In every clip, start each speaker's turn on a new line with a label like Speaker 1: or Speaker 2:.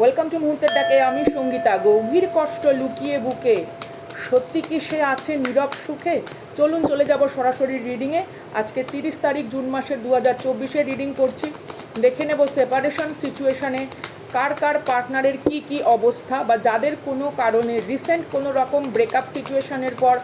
Speaker 1: Welcome to মুহূর্তের ডাকে আমি সঙ্গীতা। গভীর কষ্ট লুকিয়ে বুকে। সত্যি কি সে আছে নীরব সুখে? চলুন চলে যাব সরাসরি রিডিংয়ে আজকে তিরিশ তারিখ, জুন মাসের দু হাজার চব্বিশে রিডিং করছি। দেখে নেব সেপারেশন সিচুয়েশানে কার কার পার্টনারের কি কি অবস্থা বা যাদের কোনো কারণে রিসেন্ট কোনো রকম ব্রেকআপ সিচুয়েশানের পর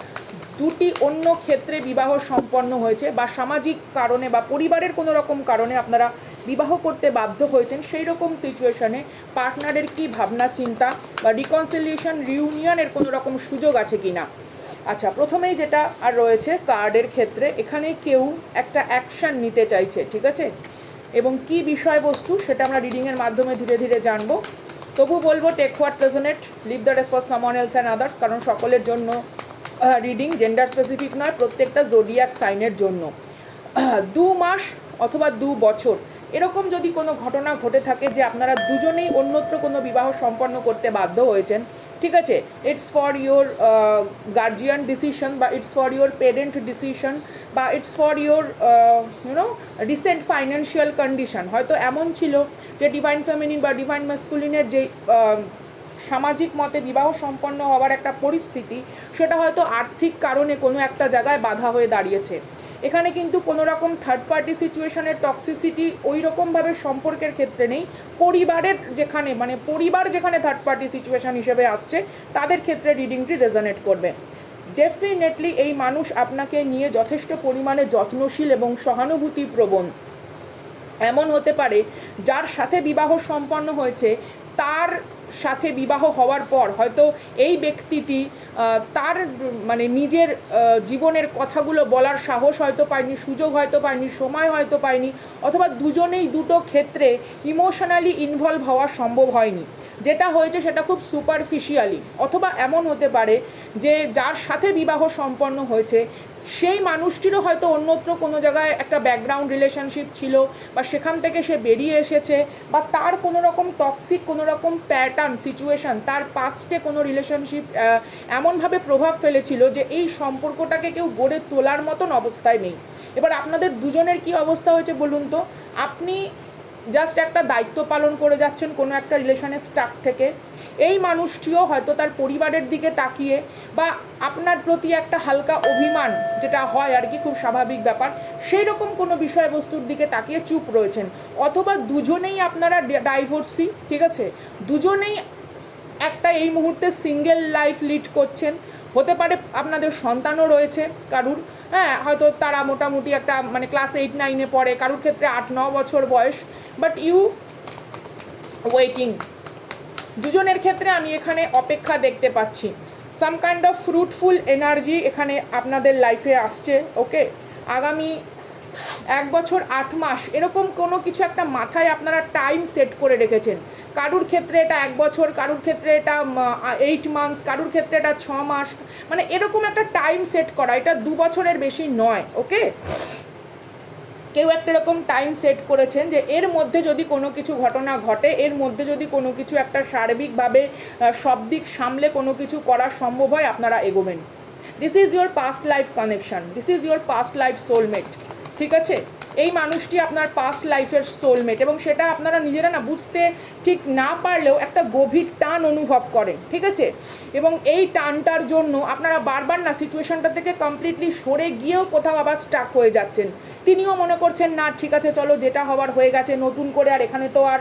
Speaker 1: দুটি অন্য ক্ষেত্রে বিবাহ সম্পন্ন হয়েছে বা সামাজিক কারণে বা পরিবারের কোনো রকম কারণে আপনারা বিবাহ করতে বাধ্য হয়েছেন সেই রকম সিচুয়েশনে পার্টনারের কি ভাবনা, চিন্তা বা রিকনসিলিয়েশন রিউনিয়নের কোনো রকম সুযোগ আছে কি না? আচ্ছা প্রথমেই যেটা আর রয়েছে কার্ডের ক্ষেত্রে এখানে কেউ একটা অ্যাকশন নিতে চাইছে, ঠিক আছে? এবং কি বিষয়বস্তু সেটা আমরা রিডিংয়ের মাধ্যমে ধীরে ধীরে জানব। তবু বলব take what present leave the race for someone else and others কারণ সকলের জন্য রিডিং জেন্ডার স্পেসিফিক নয়, প্রত্যেকটা জোডিয়াক সাইনের জন্য। দু মাস অথবা দু বছর এরকম যদি কোনো ঘটনা ঘটে থাকে যে আপনারা দুজনেই অন্যত্র কোনো বিবাহ সম্পন্ন করতে বাধ্য হয়েছেন, ঠিক আছে? It's for your guardian decision বা it's for your parent decision বা it's for your you know recent financial condition হয়তো এমন ছিল যে ডিভাইন ফ্যামিলিন বা ডিভাইন মাস্কুলিনের যে সামাজিক মতে বিবাহ সম্পন্ন হওয়ার একটা পরিস্থিতি, সেটা হয়তো আর্থিক কারণে কোনো একটা জায়গায় বাধা হয়ে দাঁড়িয়েছে। এখানে কিন্তু কোনো রকম থার্ড পার্টি সিচুয়েশনের টক্সিসিটি ওই রকমভাবে সম্পর্কের ক্ষেত্রে নেই। পরিবারের যেখানে মানে পরিবার যেখানে থার্ড পার্টি সিচুয়েশন হিসেবে আসছে, তাদের ক্ষেত্রে রিডিংটি রেজনেট করবে। ডেফিনেটলি এই মানুষ আপনাকে নিয়ে যথেষ্ট পরিমাণে যত্নশীল এবং সহানুভূতি প্রবণ এমন হতে পারে যার সাথে বিবাহ সম্পন্ন হয়েছে, তার সাথে বিবাহ হওয়ার পর হয়তো এই ব্যক্তিটি তার মানে নিজের জীবনের কথাগুলো বলার সাহস হয়তো পায়নি, সুযোগ হয়তো পায়নি, সময় হয়তো পায়নি, অথবা দুজনেই দুটো ক্ষেত্রে ইমোশনালি ইনভলভ হওয়া সম্ভব হয়নি। যেটা হয়েছে সেটা খুব সুপারফিশিয়ালি অথবা এমন হতে পারে যে যার সাথে বিবাহ সম্পন্ন হয়েছে সেই মানুষটিরও হয়তো অন্যত্র কোনো জায়গায় একটা ব্যাকগ্রাউন্ড রিলেশনশিপ ছিল বা সেখান থেকে সে বেরিয়ে এসেছে বা তার কোনো রকম টক্সিক কোনো রকম প্যাটার্ন সিচুয়েশন তার পাস্টে কোনো রিলেশনশিপ এমনভাবে প্রভাব ফেলেছিল যে এই সম্পর্কটাকে কেউ গড়ে তোলার মতন অবস্থায় নেই। এবার আপনাদের দুজনের কি অবস্থা হয়েছে বলুন তো? আপনি জাস্ট একটা দায়িত্ব পালন করে যাচ্ছেন কোনো একটা রিলেশনের স্টাক থেকে। এই মানুষটিও হয়তো তার পরিবারের দিকে তাকিয়ে বা আপনার প্রতি একটা হালকা অভিমান যেটা হয় আর কি, খুব স্বাভাবিক ব্যাপার সেই রকম কোনো বিষয়বস্তুর দিকে তাকিয়ে চুপ রয়েছেন। অথবা দুজনেই আপনারা ডাইভোর্সি, ঠিক আছে? দুজনেই একটা এই মুহূর্তে সিঙ্গেল লাইফ লিড করছেন। হতে পারে আপনাদের সন্তানও রয়েছে কারুর হ্যাঁ হয়তো তারা মোটামুটি একটা মানে ক্লাস এইট, নাইনে পড়ে, কারুর ক্ষেত্রে আট, ন বছর বয়স। বাট ইউ ওয়েটিং দুজনের ক্ষেত্রে আমি এখানে অপেক্ষা দেখতে পাচ্ছি। Some kind of fruitful energy এখানে আপনাদের লাইফে আসছে ওকে আগামী এক বছর, আট মাস, এরকম কোনো কিছু একটা মাথায় আপনারা টাইম সেট করে রেখেছেন। কারুর ক্ষেত্রে এটা এক বছর, কারুর ক্ষেত্রে এটা এইট মান্থস কারুর ক্ষেত্রে এটা ছ মাস মানে এরকম একটা টাইম সেট করা, এটা দু বছরের বেশি নয় ওকে কেউ একটা রকম টাইম সেট করেছেন যে এর মধ্যে যদি কোনো কিছু ঘটনা ঘটে, এর মধ্যে যদি কোনো কিছু একটা সার্বিকভাবে সব দিক সামলে কোনো কিছু করা সম্ভব হয়, আপনারা এগোবেন। This is your past life connection this is your past life soulmate ঠিক আছে? এই মানুষটি আপনার পাস্ট লাইফের সোলমেট এবং সেটা আপনারা নিজেরা না বুঝতে ঠিক না পারলেও একটা গভীর টান অনুভব করেন, ঠিক আছে? এবং এই টানটার জন্য আপনারা বারবার না সিচুয়েশনটা থেকে কমপ্লিটলি সরে গিয়েও কোথাও আবার স্টাক হয়ে যাচ্ছেন। তিনিও মনে করছেন, না, ঠিক আছে, চলো, যেটা হওয়ার হয়ে গেছে, নতুন করে আর এখানে তো আর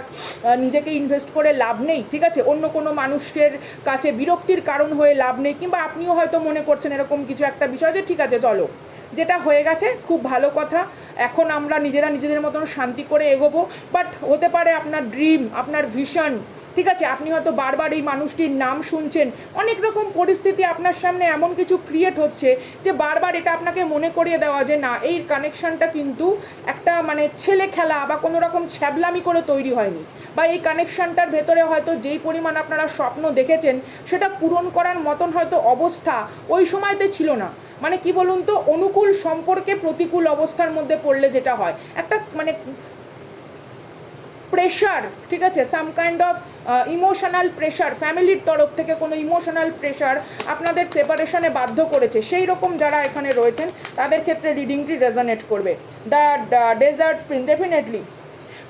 Speaker 1: নিজেকে ইনভেস্ট করে লাভ নেই। ঠিক আছে? অন্য কোনো মানুষের কাছে বিরক্তির কারণ হয়ে লাভ নেই, কিংবা আপনিও হয়তো মনে করছেন এরকম কিছু একটা বিষয় যে, ঠিক আছে, চলো। যেটা হয়ে গেছে, খুব ভালো কথা। এখন আমরা নিজেরা নিজেদের মতন শান্তি করে এগোবো। বাট হতে পারে আপনার ড্রিম আপনার ভিশন ঠিক আছে? আপনি হয়তো বারবার এই মানুষটির নাম শুনছেন। অনেক রকম পরিস্থিতি আপনার সামনে এমন কিছু ক্রিয়েট হচ্ছে যে বারবার এটা আপনাকে মনে করিয়ে দেওয়া যে না, এই কানেকশনটা কিন্তু একটা মানে ছেলে খেলা বা কোনো রকম ছ্যাবলামি করে তৈরি হয়নি। বা এই কানেকশানটার ভেতরে হয়তো যেই পরিমাণ আপনারা স্বপ্ন দেখেছেন, সেটা পূরণ করার মতন হয়তো অবস্থা ওই সময়তে ছিল না। মানে কি বলুন তো, অনুকূল সম্পর্কে প্রতিকূল অবস্থার মধ্যে পড়লে যেটা হয়। একটা মানে প্রেশার ঠিক আছে? Some kind of emotional pressure ফ্যামিলির তরফ থেকে কোনো ইমোশনাল প্রেশার আপনাদের সেপারেশনে বাধ্য করেছে। সেই রকম যারা এখানে রয়েছেন, তাদের ক্ষেত্রে রিডিংটি রেজনেট করবে। দ্য ডেজার্ট ডেফিনেটলি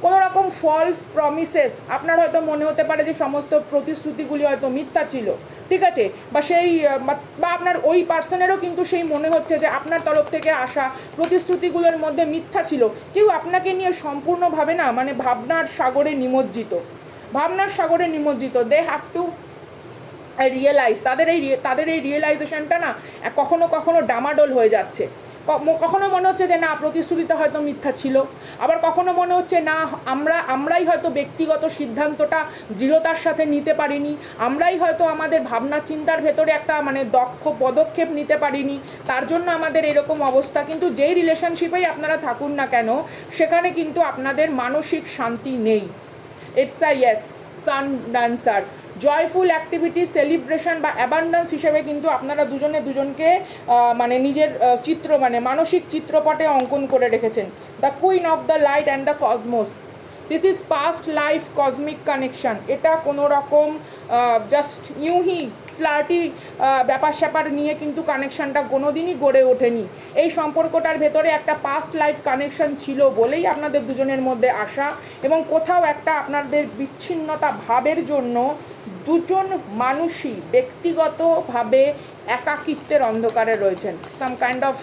Speaker 1: কোনো রকম ফলস প্রমিসেস আপনার হয়তো মনে হতে পারে যে সমস্ত প্রতিশ্রুতিগুলি হয়তো মিথ্যা ছিল। ঠিক আছে? বা সেই, বা- আপনার ওই পার্সনেরও কিন্তু সেই মনে হচ্ছে যে আপনার তরফ থেকে আসা প্রতিশ্রুতিগুলোর মধ্যে মিথ্যা ছিল। কেউ আপনাকে নিয়ে সম্পূর্ণভাবে না মানে ভাবনার সাগরে নিমজ্জিত। ভাবনার সাগরে নিমজ্জিত। দে হ্যাভ টু রিয়েলাইজ তাদের এই তাদের এই রিয়েলাইজেশনটা না, কখনো কখনো ডামাডোল হয়ে যাচ্ছে। কখনো মনে হচ্ছে যে না প্রতিশ্রুতিটা হয়তো মিথ্যা ছিল। আবার কখনো মনে হচ্ছে না, আমরা, আমরাই হয়তো ব্যক্তিগত সিদ্ধান্তটা দৃঢ়তার সাথে নিতে পারিনি। আমরাই হয়তো আমাদের ভাবনা চিন্তার ভেতরে একটা মানে দক্ষ পদক্ষেপ নিতে পারিনি। তার জন্য আমাদের এরকম অবস্থা। কিন্তু যেই রিলেশনশিপেই আপনারা থাকুন না কেন, সেখানে কিন্তু আপনাদের মানসিক শান্তি নেই। It's a yes sun dancer joyful activity celebration বা অ্যাবান্ডান্স হিসেবে কিন্তু আপনারা দুজনে দুজনকে মানে নিজের চিত্র মানে মানসিক চিত্রপটে অঙ্কন করে রেখেছেন। The queen of the light and the cosmos this is past life cosmic connection এটা কোনো রকম জাস্ট ইউহি ফ্ল্যাটি ব্যাপার স্যাপার নিয়ে কিন্তু কানেকশনটা কোনোদিনই গড়ে ওঠেনি। এই সম্পর্কটার ভেতরে একটা পাস্ট লাইফ কানেকশন ছিল বলেই আপনাদের দুজনের মধ্যে আসা এবং কোথাও একটা আপনাদের বিচ্ছিন্নতা ভাবের জন্য দুজন মানুষই ব্যক্তিগতভাবে একাকিত্বের অন্ধকারে রয়েছেন। সাম কাইন্ড অফ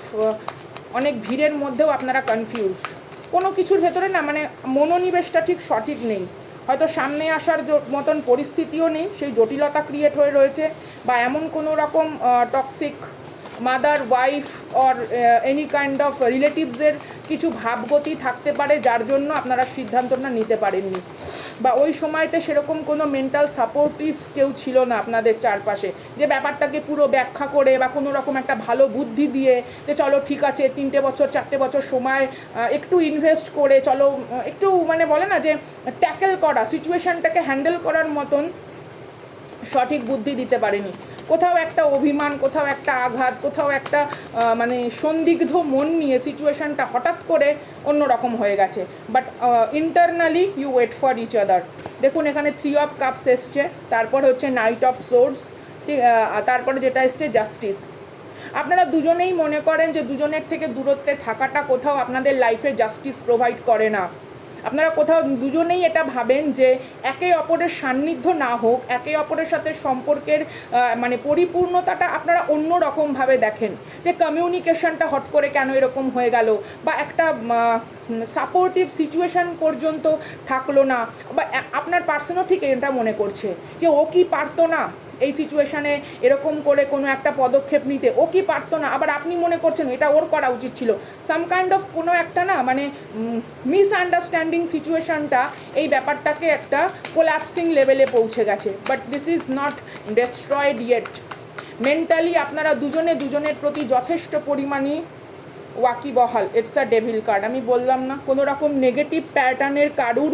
Speaker 1: অনেক ভিড়ের মধ্যেও আপনারা কনফিউজড কোনো কিছুর ভেতরে না মানে মনোনিবেশটা ঠিক সঠিক নেই। হয়তো সামনে আসার মতন পরিস্থিতিও নেই, সেই জটিলতা ক্রিয়েট হয়ে রয়েছে বা এমন কোনো রকম toxic mother wife or any kind of রিলেটিভসের কিছু ভাবগতি থাকতে পারে, যার জন্য আপনারা সিদ্ধান্তটা নিতে পারেননি। বা ওই সময়তে সেরকম কোনো মেন্টাল সাপোর্টিভ কেউ ছিল না আপনাদের চারপাশে, যে ব্যাপারটাকে পুরো ব্যাখ্যা করে বা কোনো রকম একটা ভালো বুদ্ধি দিয়ে, যে চলো ঠিক আছে, তিনটে বছর, চারটে বছর সময় একটু ইনভেস্ট করে, চলো, একটু মানে বলে না যে ট্যাকেল করা সিচুয়েশনটাকে হ্যান্ডেল করার মতন সঠিক বুদ্ধি দিতে পারেনি। কোথাও একটা অভিমান, কোথাও একটা আঘাত, কোথাও একটা মানে সন্দিগ্ধ মন নিয়ে সিচুয়েশনটা হঠাৎ করে অন্যরকম হয়ে গেছে। But internally you wait for each other দেখুন, এখানে থ্রি অফ কাপস এসছে, তারপর হচ্ছে নাইট অফ সোর্স ঠিক তারপরে যেটা এসছে জাস্টিস আপনারা দুজনেই মনে করেন যে দুজনের থেকে দূরত্বে থাকাটা কোথাও আপনাদের লাইফে জাস্টিস প্রোভাইড করে না। আপনারা কোথাও দুজনেই এটা ভাবেন যে একে অপরের সান্নিধ্য না হোক, একে অপরের সাথে সম্পর্কের মানে পরিপূর্ণতাটা আপনারা অন্য রকমভাবে দেখেন। যে কমিউনিকেশনটা হট করে কেন এরকম হয়ে গেল, বা একটা সাপোর্টিভ সিচুয়েশন পর্যন্ত থাকল না, বা আপনার পার্সনও ঠিক এটা মনে করছে যে ও কি পারতো না? এই সিচুয়েশানে এরকম করে কোনো একটা পদক্ষেপ নিতে। ও কি পারতো না? আবার আপনি মনে করছেন এটা ওর করা উচিত ছিল। সাম কাইন্ড অফ কোনো একটা না মানে মিসআন্ডারস্ট্যান্ডিং সিচুয়েশানটা এই ব্যাপারটাকে একটা কোল্যাপসিং লেভেলে পৌঁছে গেছে। But this is not destroyed yet mentally আপনারা দুজনে দুজনের প্রতি যথেষ্ট পরিমাণে ওয়াকিবহাল ইটস আ ডেভিল কার্ড আমি বললাম না, কোনো রকম নেগেটিভ প্যাটার্নের কারুর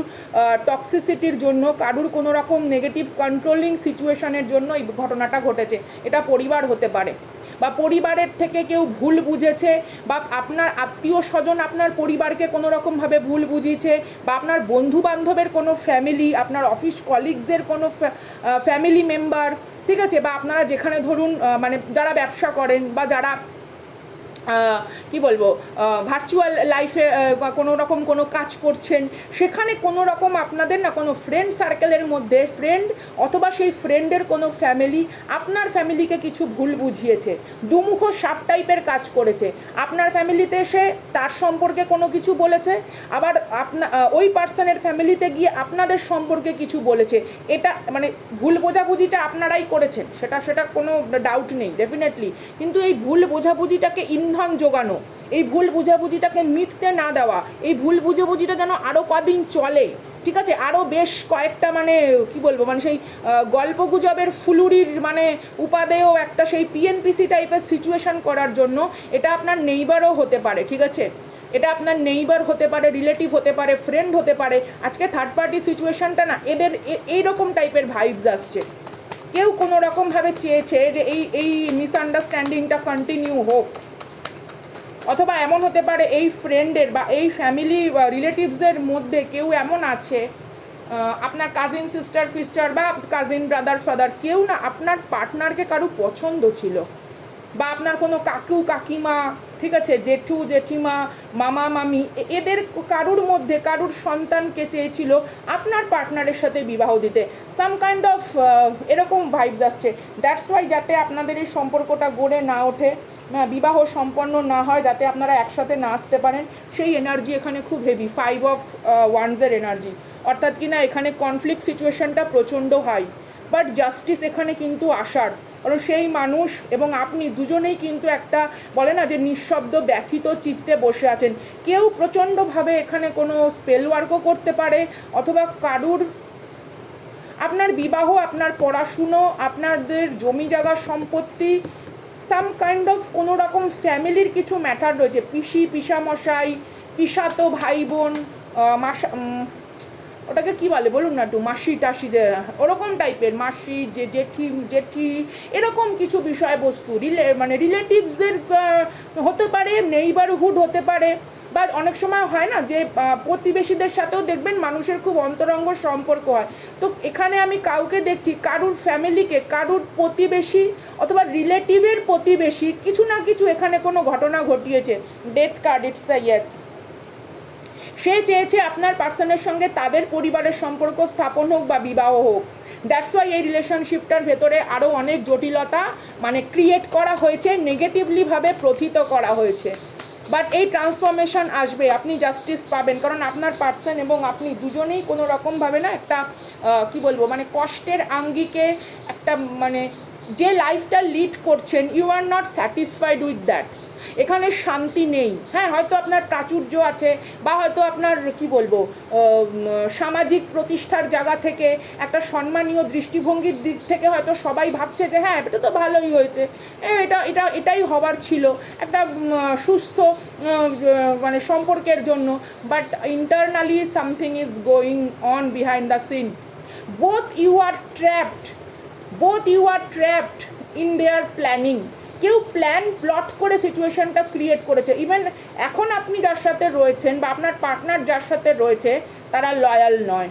Speaker 1: টক্সিসিটির জন্য, কারুর কোনো রকম নেগেটিভ কন্ট্রোলিং সিচুয়েশনের জন্য এই ঘটনাটা ঘটেছে। এটা পরিবার হতে পারে বা পরিবারের থেকে কেউ ভুল বুঝেছে বা আপনার আত্মীয় স্বজন আপনার পরিবারকে কোনো রকমভাবে ভুল বুঝিয়েছে বা আপনার বন্ধু বান্ধবের কোনো ফ্যামিলি আপনার অফিস কলিগসের কোনো ফ্যামিলি মেম্বার ঠিক আছে? বা আপনারা যেখানে ধরুন মানে যারা ব্যবসা করেন বা যারা কি বলব ভার্চুয়াল লাইফে কোনো রকম কোনো কাজ করছেন, সেখানে কোনো রকম আপনাদের না কোনো ফ্রেন্ড সার্কেলের মধ্যে ফ্রেন্ড অথবা সেই ফ্রেন্ডের কোনো ফ্যামিলি আপনার ফ্যামিলিকে কিছু ভুল বুঝিয়েছে, দুমুখ সাপ টাইপের কাজ করেছে, আপনার ফ্যামিলিতে এসে তার সম্পর্কে কোনো কিছু বলেছে, আবার আপনা ওই পার্সনের ফ্যামিলিতে গিয়ে আপনাদের সম্পর্কে কিছু বলেছে, এটা মানে ভুল বোঝাবুঝিটা আপনারাই করেছেন, সেটা সেটা কোনো ডাউট নেই ডেফিনেটলি কিন্তু এই ভুল বোঝাবুঝিটাকে ইন্ধন জোগানো এই ভুল বোঝাবুঝিটাকে মিটতে না দেওয়া এই ভুল বুঝাবুঝিটা যেন আরও কদিন চলে ঠিক আছে? আরও বেশ কয়েকটা মানে কি বলব মানে সেই আহ, গল্পগুজবের ফুলুরির মানে উপাদেয় একটা সেই পিএনপিসি টাইপের সিচুয়েশন করার জন্য এটা আপনার নেইবারও হতে পারে ঠিক আছে? এটা আপনার নেইবার হতে পারে রিলেটিভ হতে পারে ফ্রেন্ড হতে পারে। আজকে থার্ড পার্টি সিচুয়েশনটা না এদের এ- এইরকম টাইপের ভাইবস আসছে। কেউ কোনো রকমভাবে চেয়েছে যে এই এই মিসআন্ডারস্ট্যান্ডিংটা কন্টিনিউ হোক। অথবা এমন হতে পারে এই ফ্রেন্ডের বা এই ফ্যামিলি রিলেটিভসের মধ্যে কেউ এমন আছে আপনার কাজিন সিস্টার ফিস্টার বা কাজিন ব্রাদার ফাদার কেউ না আপনার পার্টনারকে কারও পছন্দ ছিল বা আপনার কোনো কাকু, কাকিমা ঠিক আছে জেঠু জেঠিমা মামা মামি এদের কারুর মধ্যে কারুর সন্তানকে চেয়েছিল আপনার পার্টনারের সাথে বিবাহ দিতে। সাম কাইন্ড অফ এরকম ভাইবস আসছে। দ্যাটস ওয়াই যাতে আপনাদের এই সম্পর্কটা গড়ে না ওঠে না, বিবাহ সম্পন্ন না হয় যাতে আপনারা একসাথে না আসতে পারেন সেই এনার্জি এখানে খুব হেভি ফাইভ অফ ওয়ানসের এনার্জি অর্থাৎ কি না এখানে কনফ্লিক্ট সিচুয়েশনটা প্রচণ্ড হাই বাট জাস্টিস এখানে কিন্তু আসার কারণ সেই মানুষ এবং আপনি দুজনেই কিন্তু একটা বলে না যে নিঃশব্দ ব্যথিত চিত্তে বসে আছেন। কেউ প্রচণ্ডভাবে এখানে কোনো স্পেল ওয়ার্কও করতে পারে অথবা কারুর আপনার বিবাহ, আপনার পড়াশুনো, আপনাদের জমি জায়গা সম্পত্তি সাম কাইন্ড অফ কোনো রকম ফ্যামিলির কিছু ম্যাটার রয়েছে। পিসি, পিসামশাই, পিসাতো ভাই বোন মাসা ওটাকে কি বলে? বলুন না একটু, মাসি টাসি ওরকম টাইপের মাসি, যে জেঠি জেঠি, এরকম কিছু বিষয়বস্তু, রিলে মানে রিলেটিভসের হতে পারে নেইবারহুড হতে পারে বা অনেক সময় হয় না যে প্রতিবেশীদের সাথেও দেখবেন মানুষের খুব অন্তরঙ্গ সম্পর্ক হয়। তো এখানে আমি কাউকে দেখছি, কারুর ফ্যামিলিকে কারুর প্রতিবেশী অথবা রিলেটিভের প্রতিবেশী, কিছু না কিছু এখানে কোনো ঘটনা ঘটিয়েছে। Death card it's a yes সে চেয়েছে আপনার পার্সনের সঙ্গে তাদের পরিবারের সম্পর্ক স্থাপন হোক বা বিবাহ হোক। দ্যাটস ওয়াই এই রিলেশনশিপটার ভেতরে আরও অনেক জটিলতা মানে ক্রিয়েট করা হয়েছে নেগেটিভলিভাবে প্রথিত করা হয়েছে। বাট এই ট্রান্সফরমেশন আসবে, আপনি জাস্টিস পাবেন। কারণ আপনার পার্সন এবং আপনি দুজনেই কোনো রকমভাবে না একটা কি বলব মানে কষ্টের আঙ্গিকে একটা মানে যে লাইফটা লিড করছেন you are not satisfied with that এখানে শান্তি নেই। হ্যাঁ হয়তো আপনার প্রাচুর্য আছে বা হয়তো আপনার, কি বলব সামাজিক প্রতিষ্ঠার জায়গা থেকে, একটা সম্মানীয় দৃষ্টিভঙ্গির দিক থেকে হয়তো সবাই ভাবছে যে হ্যাঁ এটা তো ভালোই হয়েছে। এটা এটা, এটাই হবার ছিল একটা সুস্থ মানে সম্পর্কের জন্য। But internally something is going on behind the scene both you are trapped both you are trapped in their planning কেউ প্ল্যান প্লট করে সিচুয়েশনটা ক্রিয়েট করেছে। ইভেন এখন আপনি যার সাথে রয়েছেন বা আপনার পার্টনার যার সাথে রয়েছে, তারা লয়াল নয়।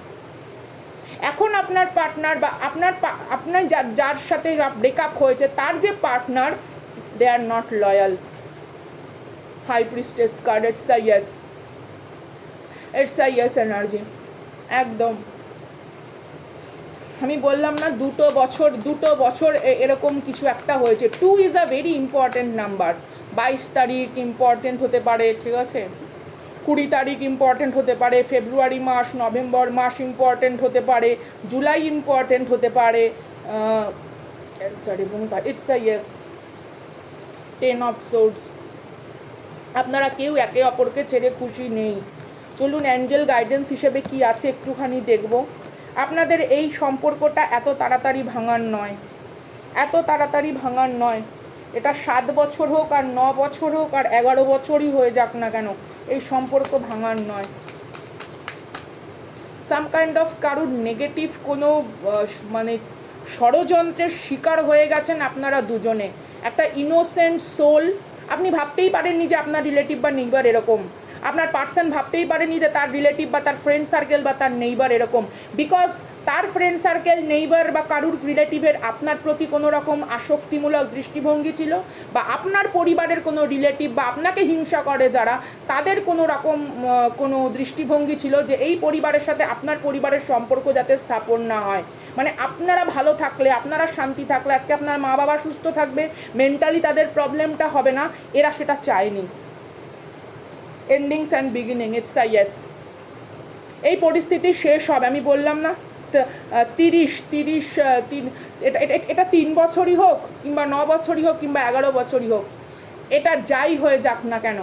Speaker 1: এখন আপনার পার্টনার বা আপনার আপনার যার সাথে ব্রেকআপ হয়েছে, তার যে partner they are not loyal high priestess card it's the yes it's a yes energy একদম। আমি বললাম না, দুটো বছর দুটো বছর এরকম কিছু একটা হয়েছে। Two is a very important number বাইশ তারিখ ইম্পর্টেন্ট হতে পারে, ঠিক আছে? কুড়ি তারিখ ইম্পর্ট্যান্ট হতে পারে ফেব্রুয়ারি মাস নভেম্বর মাস ইম্পর্ট্যান্ট হতে পারে জুলাই ইম্পর্ট্যান্ট হতে পারে sorry it's a yes ten of swords আপনারা কেউ একে অপরকে ছেড়ে খুশি নেই। চলুন অ্যাঞ্জেল গাইডেন্স হিসেবে কি আছে একটুখানি দেখব। আপনাদের এই সম্পর্কটা এত তাড়াতাড়ি ভাঙার নয়। এত তাড়াতাড়ি ভাঙার নয়। এটা সাত বছর হোক আর ন বছর হোক আর এগারো বছরই হয়ে যাক না কেন, এই সম্পর্ক ভাঙার নয়। সাম কাইন্ড অফ কারুর নেগেটিভ কোনো মানে ষড়যন্ত্রের শিকার হয়ে গেছেন আপনারা দুজনে। একটা ইনোসেন্ট সোল আপনি ভাবতেই পারেননি যে আপনার রিলেটিভ বা নেইবার এরকম। আপনার পার্সন ভাবতেই পারেনি যে তার রিলেটিভ বা তার ফ্রেন্ড সার্কেল বা তার নেইবার এরকম। বিকজ তার ফ্রেন্ড সার্কেল নেইবার বা কারুর রিলেটিভের আপনার প্রতি কোনো রকম আসক্তিমূলক দৃষ্টিভঙ্গি ছিল? বা আপনার পরিবারের কোনো রিলেটিভ বা আপনাকে হিংসা করে যারা, তাদের কোনো রকম কোনো দৃষ্টিভঙ্গি ছিল যে এই পরিবারের সাথে আপনার পরিবারের সম্পর্ক যাতে স্থাপন না হয়? মানে আপনারা ভালো থাকলে, আপনারা শান্তি থাকলে, আজকে আপনার মা বাবা সুস্থ থাকবে মেন্টালি তাদের প্রবলেমটা হবে না, এরা সেটা চায়নি। Endings and beginning it's a yes এই পরিস্থিতি শেষ হবে, আমি বললাম না তিরিশ তিরিশ তিন, এটা, এটা- তিন বছরই হোক কিংবা ন বছরই হোক কিংবা এগারো বছরই হোক, এটা যাই হয়ে যাক না কেন।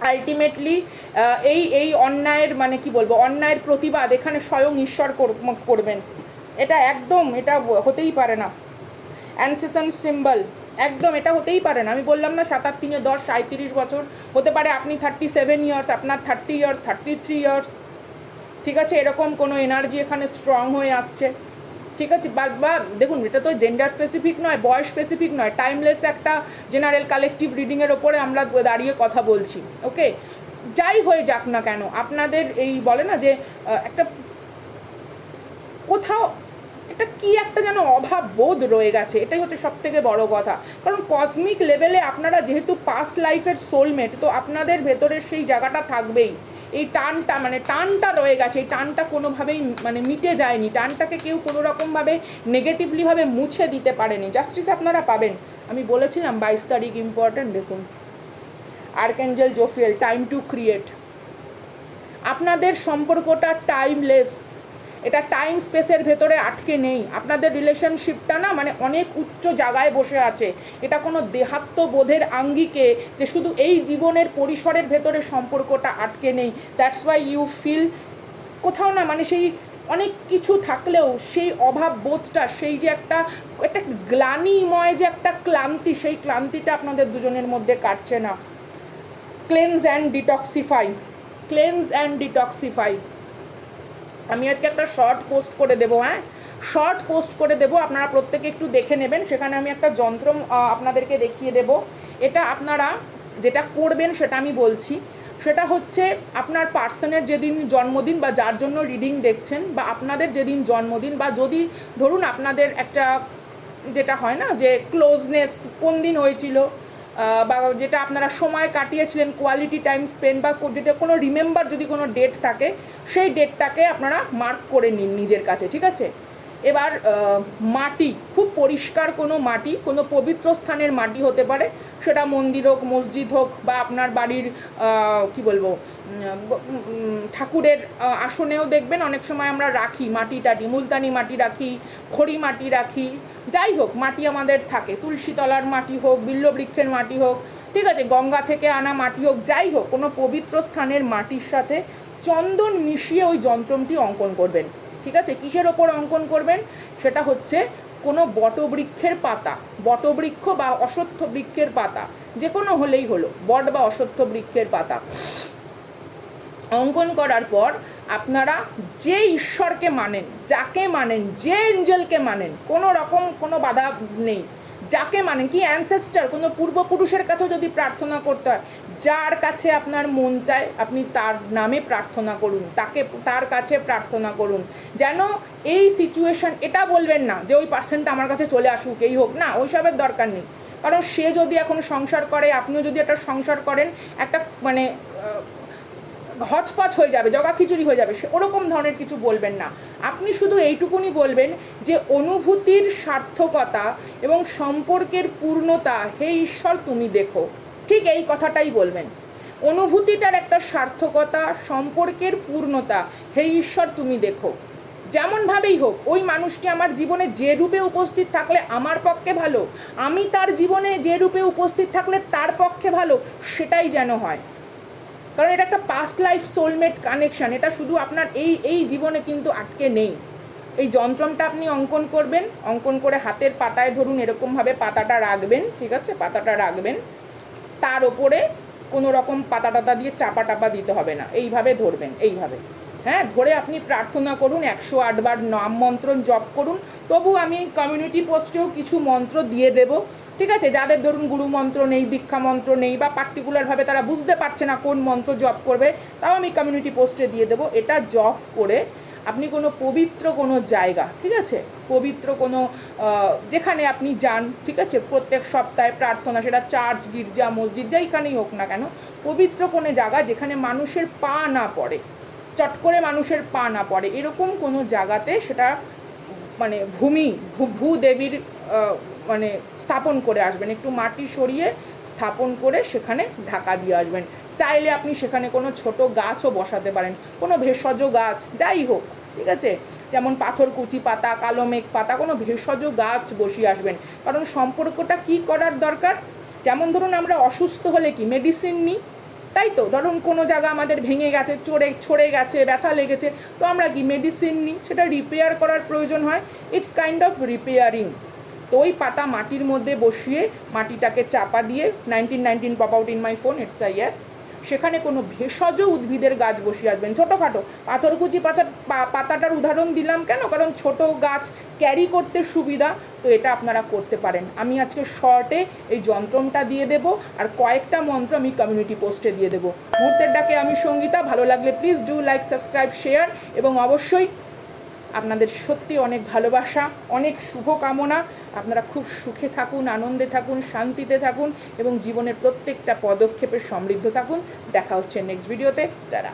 Speaker 1: আলটিমেটলি এই এই অন্যায়ের মানে কি বলব, অন্যায়ের প্রতিবাদ এখানে স্বয়ং ঈশ্বর কর- করবেন। এটা একদম, এটা হতেই পারে না। অ্যানসেশন সিম্বল একদম, এটা হতেই পারে না। আমি বললাম না সাত আট তিনে দশ সাঁত্রিশ বছর। হতে পারে আপনি থার্টি সেভেন ইয়ার্স আপনার thirty years thirty three years ঠিক আছে, এরকম কোনো এনার্জি এখানে স্ট্রং হয়ে আসছে। ঠিক আছে, বা বা, দেখুন, এটা তো জেন্ডার স্পেসিফিক নয়, বয়স স্পেসিফিক নয়। টাইমলেস একটা জেনারেল কালেকটিভ রিডিংয়ের ওপরে আমরা দাঁড়িয়ে কথা বলছি, ওকে? যাই হয়ে যাক না কেন, আপনাদের এই বলে না যে একটা কোথাও একটা কি একটা যেন অভাব বোধ রয়ে গেছে, এটাই হচ্ছে সব থেকে বড় কথা। কারণ কসমিক লেভেলে আপনারা যেহেতু পাস্ট লাইফের সোলমেট তো আপনাদের ভেতরে সেই জায়গাটা থাকবেই। এই টানটা মানে টানটা রয়ে গেছে, এই টানটা কোনোভাবেই মানে মিটে যায়নি, টানটাকে কেউ কোনো রকমভাবে নেগেটিভলিভাবে মুছে দিতে পারেনি। জাস্টিস আপনারা পাবেন। আমি বলেছিলাম বাইশ তারিখ ইম্পর্ট্যান্ট দেখুন। Archangel Jophiel time to create আপনাদের সম্পর্কটা টাইমলেস এটা টাইম স্পেসের ভেতরে আটকে নেই। আপনাদের রিলেশনশিপটা না মানে অনেক উচ্চ জায়গায় বসে আছে। এটা কোনো দেহাত্মবোধের আঙ্গিকে যে শুধু এই জীবনের পরিসরের ভেতরে সম্পর্কটা আটকে নেই। দ্যাটস ওয়াই ইউ ফিল কোথাও না মানে সেই অনেক কিছু থাকলেও সেই অভাব বোধটা, সেই যে একটা একটা গ্লানিময় যে একটা ক্লান্তি, সেই ক্লান্তিটা আপনাদের দুজনের মধ্যে কাটছে না। Cleanse and detoxify cleanse and detoxify আমি আজকে একটা শর্ট পোস্ট করে দেবো হ্যাঁ? শর্ট পোস্ট করে দেবো, আপনারা প্রত্যেকে একটু দেখে নেবেন। সেখানে আমি একটা যন্ত্র আপনাদেরকে দেখিয়ে দেব। এটা আপনারা যেটা করবেন সেটা আমি বলছি। সেটা হচ্ছে আপনার পার্সনের যেদিন জন্মদিন বা যার জন্য রিডিং দেখছেন বা আপনাদের যেদিন জন্মদিন বা যদি ধরুন আপনাদের একটা যেটা হয় না যে ক্লোজনেস কোন দিন হয়েছিল বা যেটা আপনারা সময় কাটিয়েছিলেন কোয়ালিটি টাইম স্পেন্ড বা যেটা কোনো রিমেম্বার যদি কোনো ডেট থাকে, সেই ডেটটাকে আপনারা মার্ক করে নিন নিজের কাছে, ঠিক আছে? এবার মাটি, খুব পরিষ্কার কোনো মাটি, কোনো পবিত্র স্থানের মাটি হতে পারে। সেটা মন্দির হোক, মসজিদ হোক, বা আপনার বাড়ির কি বলব ঠাকুরের আসনেও দেখবেন। অনেক সময় আমরা রাখি মাটি টাটি, মুলতানি মাটি রাখি, খড়ি মাটি রাখি, যাই হোক, মাটি আমাদের থাকে। তুলসী তলার মাটি হোক বিল্লবৃক্ষের মাটি হোক, ঠিক আছে, গঙ্গা থেকে আনা মাটি হোক, যাই হোক, কোনো পবিত্র স্থানের মাটির সাথে চন্দন মিশিয়ে ওই যন্ত্রটি অঙ্কন করবেন। ঠিক আছে? কিসের ওপর অঙ্কন করবেন? সেটা হচ্ছে কোনো বটবৃক্ষের পাতা, বটবৃক্ষ বা অসত্য বৃক্ষের পাতা যে কোনো হলেই হলো, বট বা অসত্য বৃক্ষের পাতা। অঙ্কন করার পর আপনারা যে ঈশ্বরকে মানেন, যাকে মানেন, যে এঞ্জেলকে মানেন, কোনো রকম কোনো বাধা নেই। যাকে মানে কি অ্যানসেস্টার কোনো পূর্বপুরুষের কাছেও যদি প্রার্থনা করতে হয়, যার কাছে আপনার মন চায়, আপনি তার নামে প্রার্থনা করুন, তাকে, তার কাছে প্রার্থনা করুন। যেন এই সিচুয়েশন এটা বলবেন না যে ওই পার্সেন্টটা আমার কাছে চলে আসুক, এই হোক, না ওইসবের দরকার নেই। কারণ সে যদি এখন সংসার করে, আপনিও যদি একটা সংসার করেন, একটা মানে হচপচ হয়ে যাবে, জগা খিচুড়ি হয়ে যাবে, সে ওরকম ধরনের কিছু বলবেন না। আপনি শুধু এইটুকুনি বলবেন যে অনুভূতির সার্থকতা এবং সম্পর্কের পূর্ণতা, হে ঈশ্বর, তুমি দেখো। ঠিক এই কথাটাই বলবেন। অনুভূতিটার একটা সার্থকতা, সম্পর্কের পূর্ণতা, হে ঈশ্বর, তুমি দেখো। যেমনভাবেই হোক, ওই মানুষটি আমার জীবনে যে রূপে উপস্থিত থাকলে আমার পক্ষে ভালো, আমি তার জীবনে যে রূপে উপস্থিত থাকলে তার পক্ষে ভালো, সেটাই যেন হয়। কারণ এটা একটা পাস্ট লাইফ সোলমেট কানেকশান এটা শুধু আপনার এই এই জীবনে কিন্তু আটকে নেই। এই যন্ত্রমটা আপনি অঙ্কন করবেন, অঙ্কন করে হাতের পাতায় ধরুন এরকমভাবে পাতাটা রাখবেন, ঠিক আছে? পাতাটা রাখবেন। তার ওপরে কোনো রকম পাতা টাতা দিয়ে চাপা টাপা দিতে হবে না। এইভাবে ধরবেন, এইভাবে। হ্যাঁ ধরে আপনি প্রার্থনা করুন, একশো আটবার নাম মন্ত্র জপ করুন। তবু আমি কমিউনিটি পোস্টেও কিছু মন্ত্র দিয়ে দেব। ঠিক আছে? যাদের ধরুন গুরু মন্ত্র নেই, দীক্ষা মন্ত্র নেই বা পার্টিকুলারভাবে তারা বুঝতে পারছে না কোন মন্ত্র জপ করবে, তাও আমি কমিউনিটি পোস্টে দিয়ে দেবো। এটা জপ করে আপনি কোনো পবিত্র কোনো জায়গা, ঠিক আছে? পবিত্র কোনো যেখানে আপনি যান, ঠিক আছে? প্রত্যেক সপ্তাহে প্রার্থনা, সেটা চার্চ গির্জা, মসজিদ, যেইখানেই হোক না কেন, পবিত্র কোনো জায়গা যেখানে মানুষের পা না পড়ে, চট করে মানুষের পা না পড়ে, এরকম কোনো জায়গাতে সেটা মানে ভূমি ভূদেবীর মানে স্থাপন করে আসবেন। একটু মাটি সরিয়ে স্থাপন করে সেখানে ঢাকা দিয়ে আসবেন। চাইলে আপনি সেখানে কোনো ছোট গাছও বসাতে পারেন, কোনো ভেষজ গাছ, যাই হোক, ঠিক আছে? যেমন পাথরকুচি পাতা, কালো মেঘ পাতা, কোনো ভেষজ গাছ বসিয়ে আসবেন। কারণ সম্পর্কটা কি করার দরকার? যেমন ধরুন আমরা অসুস্থ হলে কি মেডিসিন নিই তাই তো? ধরুন কোনো জায়গা আমাদের ভেঙে গেছে, চড়ে, ছড়ে গেছে, ব্যথা লেগেছে, তো আমরা কি মেডিসিন নিই? সেটা রিপেয়ার করার প্রয়োজন হয়? ইটস কাইন্ড অফ রিপেয়ারিং তো ওই পাতা মাটির মধ্যে বসিয়ে মাটিটাকে চাপা দিয়ে nineteen nineteen pop out in my phone it's I yes সেখানে কোনো ভেষজ উদ্ভিদের গাছ বসিয়ে আসবেন। ছোটোখাটো পাথরকুচি পাচার পাতাটার উদাহরণ দিলাম কেন? কারণ ছোট গাছ ক্যারি করতে সুবিধা, তো এটা আপনারা করতে পারেন। আমি আজকে শর্টে এই যন্ত্রমটা দিয়ে দেব আর কয়েকটা মন্ত্র আমি কমিউনিটি পোস্টে দিয়ে দেবো। মুহূর্তের ডাকে আমি সঙ্গীতা, ভালো লাগলে please do like subscribe share এবং অবশ্যই আপনাদের সত্যি অনেক ভালোবাসা, অনেক শুভকামনা। আপনারা খুব সুখে থাকুন, আনন্দে থাকুন, শান্তিতে থাকুন এবং জীবনের প্রত্যেকটা পদক্ষেপে সমৃদ্ধ থাকুন। দেখা হচ্ছে নেক্সট ভিডিওতে যারা